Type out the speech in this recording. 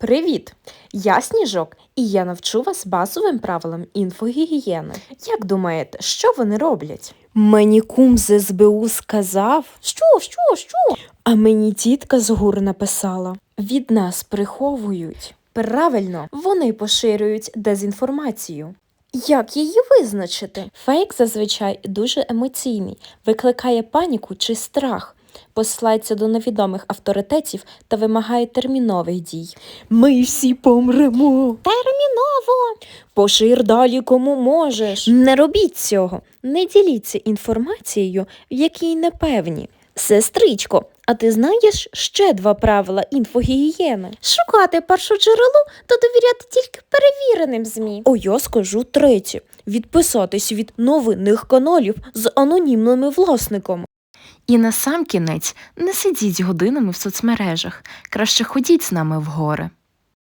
Привіт! Я Сніжок, і я навчу вас базовим правилам інфогігієни. Як думаєте, що вони роблять? Мені кум з СБУ сказав. Що, що, що? А мені тітка з гур написала. Від нас приховують. Правильно, вони поширюють дезінформацію. Як її визначити? Фейк зазвичай дуже емоційний, викликає паніку чи страх, посилається до невідомих авторитетів та вимагає термінових дій. Ми всі помремо. Терміново. Пошир далі кому можеш. Не робіть цього. Не діліться інформацією, в якій не певні. Сестричко, а ти знаєш ще два правила інфогігієни? Шукати першу джерело та довіряти тільки перевіреним ЗМІ. О, я скажу третє. Відписатись від новинних каналів з анонімними власниками. І на сам кінець не сидіть годинами в соцмережах. Краще ходіть з нами в гори.